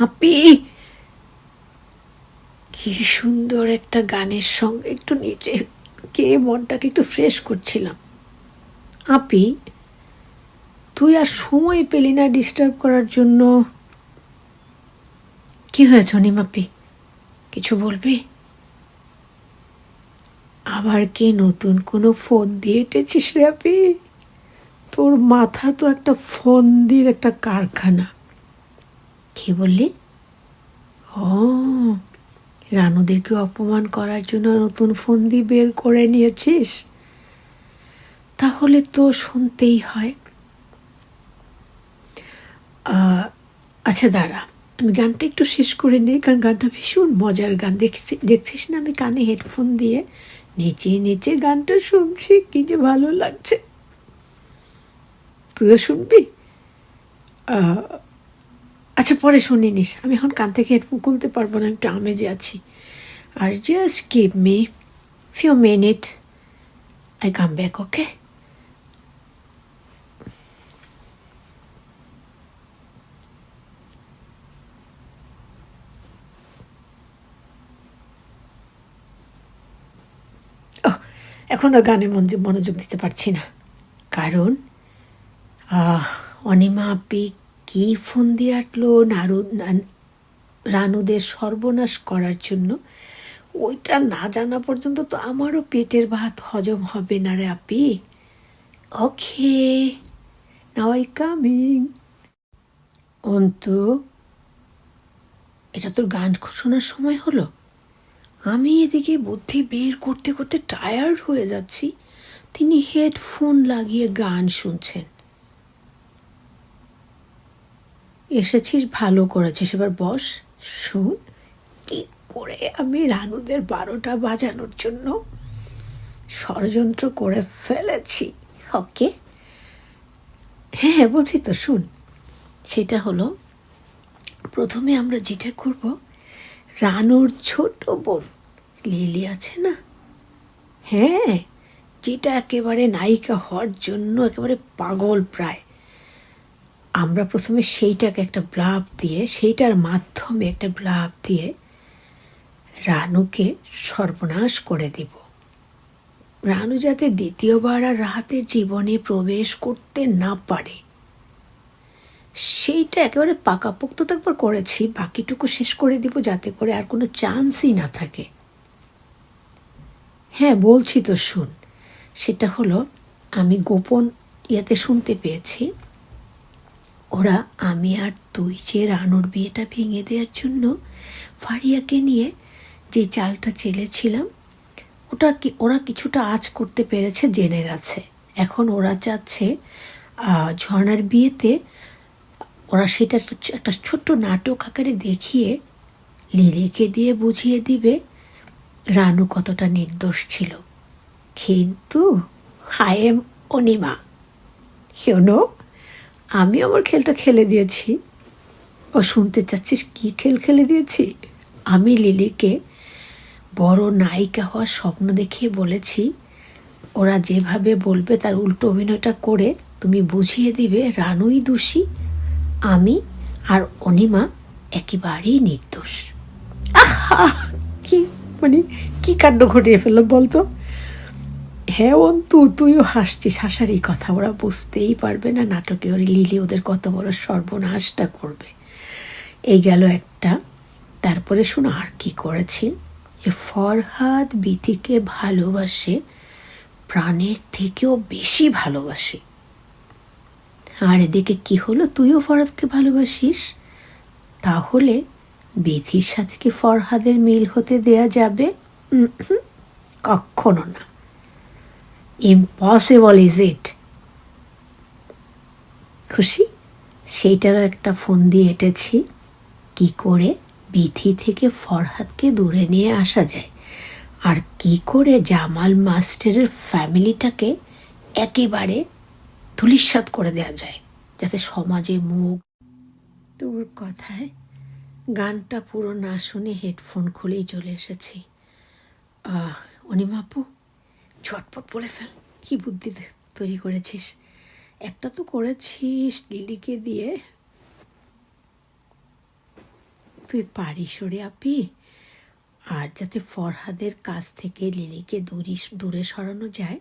আপি, কি সুন্দর একটা গানের সঙ্গে একটু নিচে কে মনটাকে একটু ফ্রেশ করছিলাম। আপি, তুই আর সময় পেলি না ডিস্টার্ব করার জন্য। কি হয়েছে অনিমাপি কিছু বলবি? আবার কে নতুন কোনো ফোন দিয়ে এটেছিস রে আপি? তোর মাথা তো একটা ফোন দিয়ে একটা কারখানা। কি বললি, ও, রানুদেরকে অপমান করার জন্য নতুন ফোন দিয়ে বের করে নিয়েছিস? তাহলে তো শুনতেই হয়। আচ্ছা দাঁড়া, আমি গানটা একটু শেষ করে নিই, কারণ গানটা ভীষণ মজার গান। দেখছি, দেখছিস না আমি কানে হেডফোন দিয়ে নেচে নেচে গানটা শুনছি? কি যে ভালো লাগছে। তুইও শুনবি? আচ্ছা পরে শুনে নিস আমি এখন কান থেকে হেডফোন খুলতে পারব না, একটু আমেজে আছি। আর just give me few minute I come back okay এখন আর গানে মন মনোযোগ দিতে পারছি না। কারণ অনিমা আপি কি ফোন দিয়ে আটলো নারু না- রানুদের সর্বনাশ করার জন্য? ওইটা না জানা পর্যন্ত তো আমারও পেটের ভাত হজম হবে না রে আপি। Okay now I coming Antu, এটা তোর গান শোনার সময় হলো? আমি এদিকে বুদ্ধি বের করতে করতে টায়ার্ড হয়ে যাচ্ছি। তিনি হেডফোন লাগিয়ে গান শুনছেন। এসেছিস, ভালো করেছিস। এবার বস, শুন, কি করে আমি রানুদের বারোটা বাজানোর জন্য ষড়যন্ত্র করে ফেলেছি। ওকে? হ্যাঁ হ্যাঁ বলছি তো, শুন। সেটা হলো, প্রথমে আমরা যেটা করব, রানুর ছোট বোন, লিলি আছে না? হ্যাঁ যেটা একেবারে নায়িকা হওয়ার জন্য একেবারে পাগল প্রায়। আমরা প্রথমে সেইটাকে একটা ব্লাব দিয়ে, সেইটার মাধ্যমে একটা ব্লাব দিয়ে রানুকে সর্বনাশ করে দিব। রানু যাতে দ্বিতীয়বার আর রাহাতের জীবনে প্রবেশ করতে না পারে, সেইটা একেবারে পাকাপোক্ত তো একবার করেছি, বাকিটুকু শেষ করে দিব যাতে করে আর কোনো চান্সই না থাকে। হ্যাঁ বলছি তো শুন, সেটা হলো আমি গোপন ইয়েতে শুনতে পেয়েছি ওরা আমি আর তুই যে রানুর বিয়েটা ভেঙে দেওয়ার জন্য ফারিয়াকে নিয়ে যে চালটা চেলেছিলাম ওটা কি ওরা কিছুটা আজ করতে পেরেছে জেনে গেছে। এখন ওরা চাচ্ছে আহ, ঝর্ণার বিয়েতে ওরা সেটা একটা ছোট্ট নাটক আকারে দেখিয়ে লিলিকে দিয়ে বুঝিয়ে দিবে রানু কতটা নির্দোষ ছিল। কিন্তু এম অনিমা ইউনো আমি আমার খেলটা খেলে দিয়েছি। ও শুনতে চাচ্ছিস কি খেল খেলে দিয়েছি? আমি লিলিকে বড় নায়িকা হওয়ার স্বপ্ন দেখিয়ে বলেছি, ওরা যেভাবে বলবে তার উল্টো অভিনয়টা করে তুমি বুঝিয়ে দিবে রানুই দোষী, আমি আর অনিমা একেবারেই নির্দোষ। আহা! কি মানে কি কাণ্ড ঘটিয়ে ফেললাম বলতো? হ্যাঁ অন্তু, তুইও হাসছিস। হাসারই কথা ওরা বুঝতেই পারবে না নাটকে ওর লিলি ওদের কত বড় সর্বনাশটা করবে। এই গেল একটা। তারপরে শোনো, আর কি করেছি যে ফরহাদ বিথিকে ভালোবাসে, প্রাণের থেকেও বেশি ভালোবাসে। আর এদিকে কি হলো? তুইও ফরহাদকে ভালোবাসিস? তাহলে বিথির সাথে কি ফরহাদের মিল হতে দেয়া যাবে? কখনো না। ইম্পসিবল ইজ ইট খুশি? সেইটারও একটা ফোন দিয়ে এঁটেছি। কি করে বিথি থেকে ফরহাদকে দূরে নিয়ে আসা যায়? আর কি করে জামাল মাস্টারের ফ্যামিলিটাকে একেবারে ধুলিস্বাদ করে দেওয়া যায়, যাতে সমাজে মুখ তোর কথায় গানটা পুরো না শুনে হেডফোন খুলেই চলে এসেছি। অনিমাপু ঝটপট বলে ফেল। কি বুদ্ধি তৈরি করেছিস? একটা তো করেছিস লিলিকে দিয়ে। তুই পারিস ওরে আপি। আর যাতে ফরহাদের কাছ থেকে লিলিকে দূরি দূরে সরানো যায়,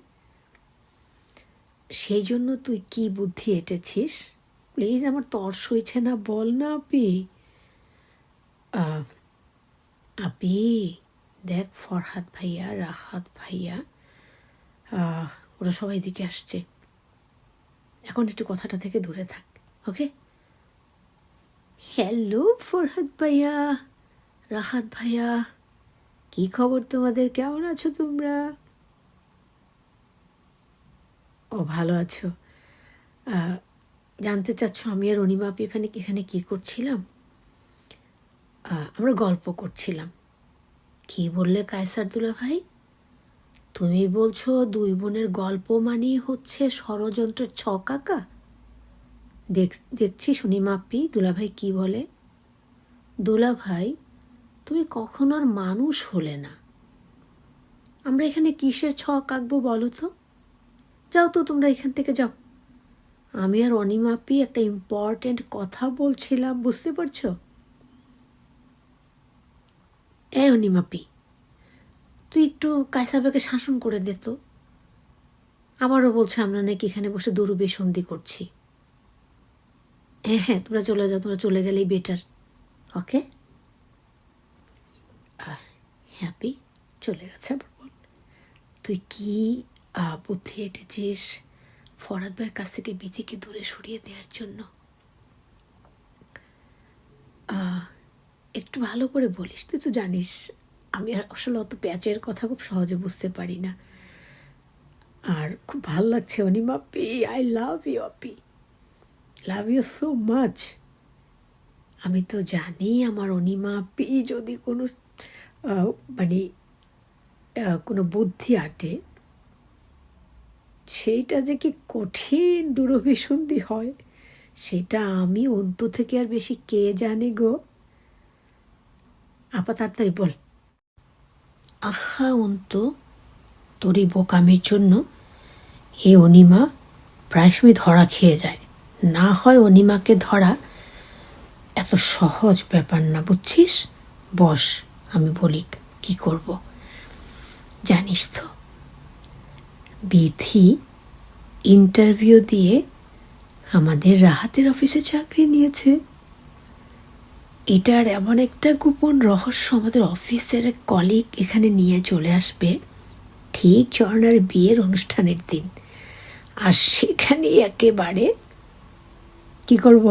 সেই জন্য তুই কি বুদ্ধি এঁটেছিস? প্লিজ আমার তর্স হয়েছে না, বল না আপি। আপি, দেখ ফরহাদ ভাইয়া রাহাত ভাইয়া ওরা সবাই এদিকে আসছে। এখন একটু কথাটা থেকে দূরে থাক, ওকে? হ্যালো ফরহাদ ভাইয়া। রাহাত ভাইয়া, কি খবর তোমাদের? কেমন আছো তোমরা? ও, ভালো আছো। জানতে চাচ্ছ আমি আর অনিমা এখানে এখানে কি করছিলাম? আমরা গল্প করছিলাম। কি বললে কায়সার দুলা ভাই? তুমি বলছো দুই বোনের গল্প মানেই হচ্ছে ষড়যন্ত্রের ছকাকা? দেখ, দেখছি শুনি মাপ্পি, দুলাভাই কি বলে? দুলাভাই, তুমি কখন আর মানুষ হলে না। আমরা এখানে কিসের ছক আঁকবো বলো তো? যাও তো তোমরা এখান থেকে যাও। আমি আর অনিমাপি একটা ইম্পর্ট্যান্ট কথা বলছিলাম, বুঝতে পারছ? এ অনিমাপি তুই একটু কায়সাবাকে শাসন করে দে তো। আবারও বলছে, আমরা নাকি এখানে বসে দরুবে সন্ধি করছি। হ্যাঁ হ্যাঁ তোমরা চলে যাও, তোমরা চলে গেলেই বেটার ওকে হ্যাপি চলে গেছে আবার বল। তুই কি বুদ্ধি এঁটেছিস ফরাদ ভাইয়ের কাছ থেকে বিধিকে দূরে সরিয়ে দেওয়ার জন্য? একটু ভালো করে বলিস, তুই তো জানিস আমি আসলে অত প্যাচের কথা খুব সহজে বুঝতে পারি না। আর খুব ভালো লাগছে Anima P I love you Api. Love you so much আমি তো জানি আমার অনিমা পি যদি কোনো মানে কোনো বুদ্ধি আটে, সেইটা যে কি কঠিন দূরভিসন্ধি হয়, সেটা আমি অন্ত থেকে আর বেশি কে জানে গো। আপা, তাড়াতাড়ি বল। আহা অন্ত তোর এই বোকামির জন্য এ অনিমা প্রায় সময় ধরা খেয়ে যায়। না হয় অনিমাকে ধরা এত সহজ ব্যাপার না, বুঝছিস? বস, আমি বলি, কি করব? জানিস তো, বিধি ইন্টারভিউ দিয়ে আমাদের রাহাতের অফিসে চাকরি নিয়েছে। এটার এমন একটা গোপন রহস্য আমাদের অফিসের এক কলিগ এখানে নিয়ে চলে আসবে। ঠিক ঝর্ণার বিয়ের অনুষ্ঠানের দিন। আর সেখানেই একেবারে কি করব?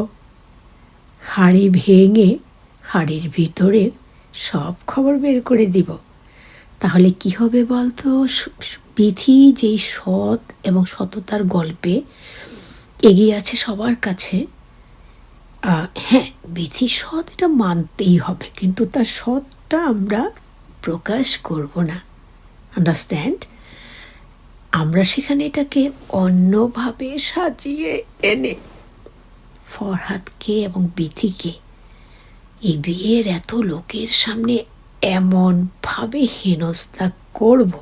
হাড়ি ভেঙে হাড়ির ভিতরের সব খবর বের করে দিব। তাহলে কি হবে বলতো? বিধি যেই সৎ এবং সততার গল্পে এগিয়ে আছে সবার কাছে। হ্যাঁ বিধি সৎ এটা মানতেই হবে, কিন্তু তার সৎটা আমরা প্রকাশ করব না। আন্ডারস্ট্যান্ড আমরা সেখানে এটাকে অন্যভাবে সাজিয়ে এনে ফরহাদকে এবং বিধিকে এই বিয়ের এত লোকের সামনে এমনভাবে হেনস্থা করব।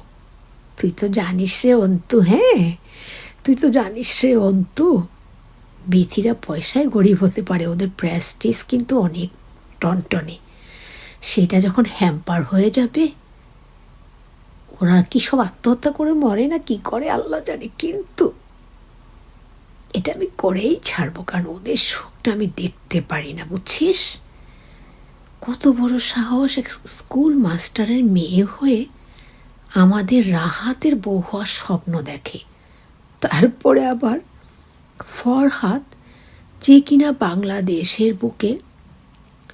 তুই তো জানিস রে অন্তু হ্যাঁ? তুই তো জানিস রে অন্তু। বিথিরা পয়সায় গরিব হতে পারে, ওদের প্রেস্টিস কিন্তু অনেক টনটনে। সেটা যখন হ্যাম্পার হয়ে যাবে, ওরা কি সব আত্মহত্যা করে মরে না কি করে, আল্লাহ জানে, কিন্তু এটা আমি করেই ছাড়বো, কারণ ওদের সুখটা আমি দেখতে পারি না, বুঝছিস? কত বড় সাহস এক স্কুল মাস্টারের মেয়ে হয়ে আমাদের রাহাতের বউ হওয়ার স্বপ্ন দেখে। তারপরে আবার ফরহাদ যে কিনা বাংলাদেশের বুকে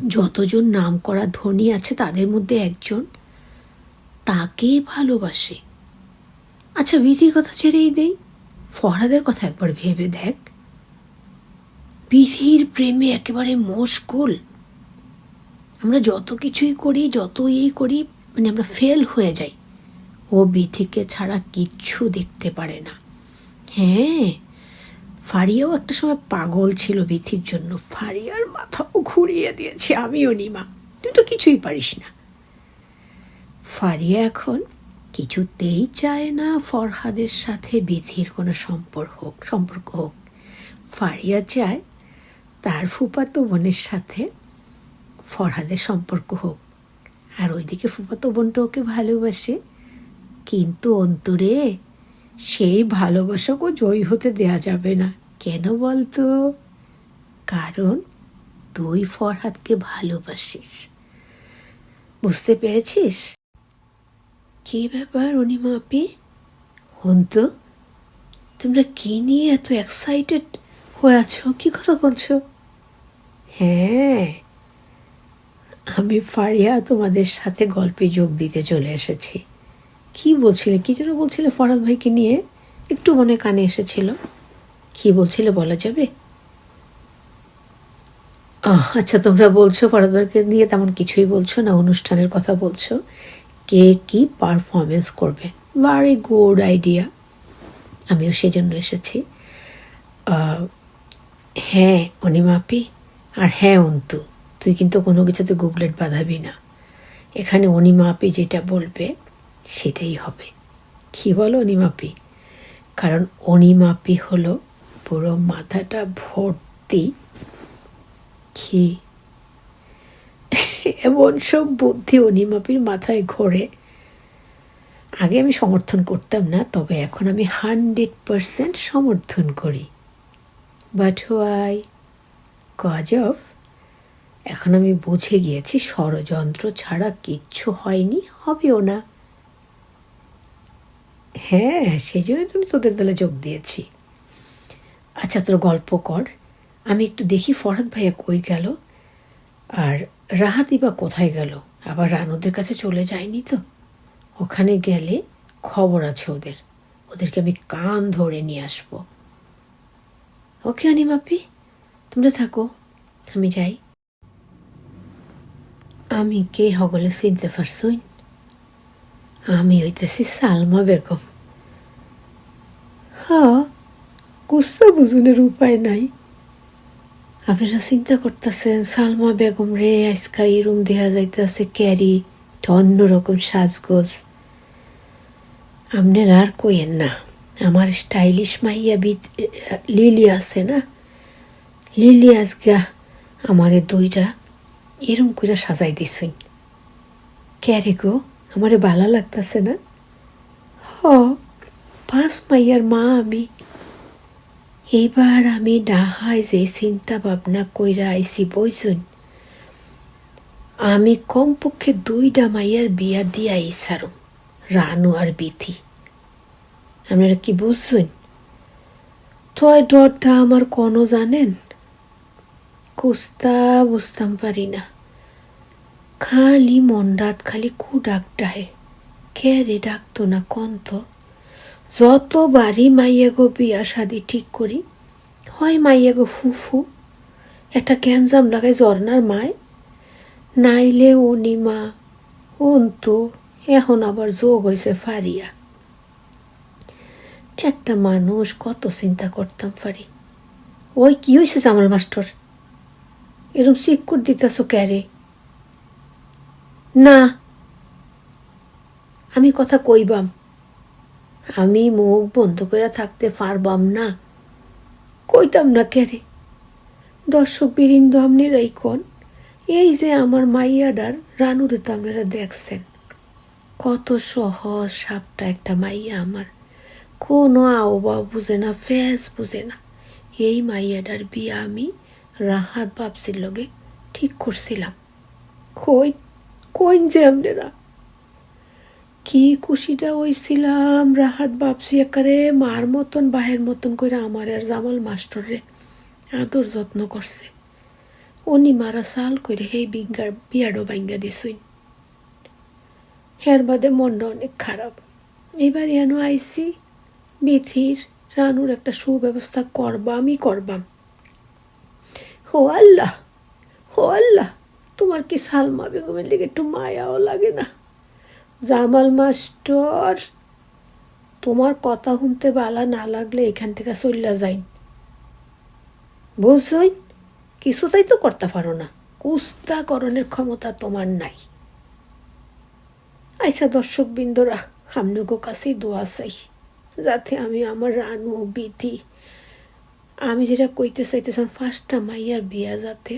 যতজন নাম করা ধনী আছে তাদের মধ্যে একজন তাকে ভালোবাসে। আচ্ছা বিধির কথা ছেড়েই দেই। ফরহাদের কথা একবার ভেবে দেখ। বিধির প্রেমে একেবারে মশগুল। আমরা যত কিছুই করি, যত এই করি মানে আমরা ফেল হয়ে যাই। ও বিথিকে ছাড়া কিচ্ছু দেখতে পারে না। হ্যাঁ ফারিয়াও একটা সময় পাগল ছিল বিথির জন্য। ফারিয়ার মাথাও ঘুরিয়ে দিয়েছে, আমিও নিমা। তুই তো কিছুই পারিস না। ফারিয়া এখন কিছুতেই চায় না ফরহাদের সাথে বিথির কোনো সম্পর্ক হোক সম্পর্ক হোক। ফারিয়া চায় তার ফুপাতো বোনের সাথে ফরহাদের সম্পর্ক হোক। আর ওইদিকে ফুফাতো বোনটা ওকে ভালোবাসে, কিন্তু অন্তরে সেই ভালোবাসাকেও জয়ী হতে দেয়া যাবে না। কেন বলতো? কারণ তুই ফরহাদকে ভালোবাসিস। বুঝতে পেরেছিস? কি ব্যাপার অনিমা আপি? হন তো তোমরা কি নিয়ে এত এক্সাইটেড হয়ে আছো? কি কথা বলছো? হ্যাঁ আমি ফারিয়া তোমাদের সাথে গল্পে যোগ দিতে চলে এসেছি। কি বলছিলে? কি যেন বলছিলে ফরাদ ভাইকে নিয়ে? একটু মনে কানে এসেছিল। কি বলছিলে বলা যাবে? আচ্ছা তোমরা বলছো ফরাদ ভাইকে নিয়ে তেমন কিছুই বলছো না অনুষ্ঠানের কথা বলছো। কে কি পারফরমেন্স করবে? ভেরি গুড আইডিয়া আমিও সেজন্য এসেছি। আহ, হ্যাঁ অনিমাপি আর হ্যাঁ অন্তু। তুই কিন্তু কোনো কিছুতে গুগলেট বাঁধাবি না। এখানে অনিমাপি যেটা বলবে সেটাই হবে। কি বলো অনিমাপি? কারণ অনিমাপি হলো পুরো মাথাটা ভর্তি কি এমন সব বুদ্ধি অনিমাপির মাথায় ঘোরে। আগে আমি সমর্থন করতাম না, তবে এখন আমি হান্ড্রেড পারসেন্ট সমর্থন করি। বাট হোয়াই কজ অফ এখন আমি বুঝে গিয়েছি, ষড়যন্ত্র ছাড়া কিচ্ছু হয়নি, হবেও না। হ্যাঁ সেই জন্য তুমি তোদের দলে যোগ দিয়েছি। আচ্ছা তোর গল্প কর। আমি একটু দেখি ফরহাদ ভাইয়া কই গেল। আর রাহাতি বা কোথায় গেল? আবার রানুদের কাছে চলে যায়নি তো? ওখানে গেলে খবর আছে ওদের। ওদেরকে আমি কান ধরে নিয়ে আসব। ওকে অনিমাপি তোমরা থাকো। আমি যাই। আমি কে হগলে চিনতে পারছই আমি হইতেছি সালমা বেগম। হ্যাঁ কুস্তা বুঝুনের উপায় নাই। আপনারা চিন্তা করতেছেন, সালমা বেগম রে, আজকা এরম দেয়া যাইতেছে ক্যারি অন্যরকম সাজগোজ। আপনার আর কইেন না, আমার স্টাইলিশ মাইয়া বিত লিলি আছে না? লিলি আজগা আমারে দুইটা এরম করে সাজাই দিছুন। ক্যারে গো। আমারে ভালো লাগতেছে না? হ পাঁচ মাইয়ার মা আমি। এইবার আমি ডাহায় যে চিন্তা ভাবনা কইরা আইছি বইছুন আমি কমপক্ষে দুইটা মাইয়ার বিয়া দিয়া ইসারুম রানু আর বিথি। আপনারা কি বুঝছেন? তয় ডরটা আমার কোনো জানেন? কুস্তা বুঝতাম পারি না। খালি মন্ডাত খালি কু ডাকটা হে। কে রে ডাকতো না কন্ত? যতবারই মাইয়াগো বিয়া শাদি ঠিক করি, হয় মাইয়াগো ফুফু, একটা গ্যাঞ্জাম লাগায় ঝর্নার মায়। নাইলে অনিমা অন্তু, এখন আবার যোগ হয়েছে ফারিয়া। একটা মানুষ কত চিন্তা করতাম পারি ওই কি হয়েছে জামাল মাস্টার? এরম সিকুর দিতেছ ক্যারে না। আমি কথা কইবাম। আমি মুখ বন্ধ করে থাকতে পারবাম না। কইতাম না ক্যারে দর্শক বীরিন্দ আপনারাই কন, এই যে আমার মাইয়াডার রানুরে তো আপনারা দেখছেন, কত সহজ সাপটা একটা মাইয়া আমার। কোনো আওবা বুঝে না ফ্যাস বুঝে না। এই মাইয়াডার বিয়া আমি রাহাত বাপসির লগে ঠিক করছিলাম। কই কইন যে আপনারা কি খুশিটা হইছিলাম, রাহাত বাপসি একারে মার মতন, বাহের মতন করে আমার আর জামাল মাস্টরে আদর যত্ন করছে। উনি মারা সাল করে সেই বিজ্ঞার বিয়াডো বাইঙ্গা দিছুইন। হের বাদে মনটা অনেক খারাপ। এবার এন আইসি বিথির রানুর একটা সুব্যবস্থা করবা আমি করবাম। হো আল্লাহ হো আল্লাহ। তোমার কি সালমা বেগমের লিগে একটু মায়াও লাগে না? জামাল মাস্টর, তোমার কথা শুনতে বালা না লাগলে এখান থেকে চল্লা যাইন। বুঝছইন কিছুটাই তো করতে পারো না। কুস্তাকরণের ক্ষমতা তোমার নাই। আইসা দর্শক বিন্দুরা আমনুগো কাছেই দোয়া চাই, যাতে আমি আমার রানু বিধি, আমি যেটা কইতে চাইতেছিলাম ফার্স্টটা মাইয়ার বিয়া যাতে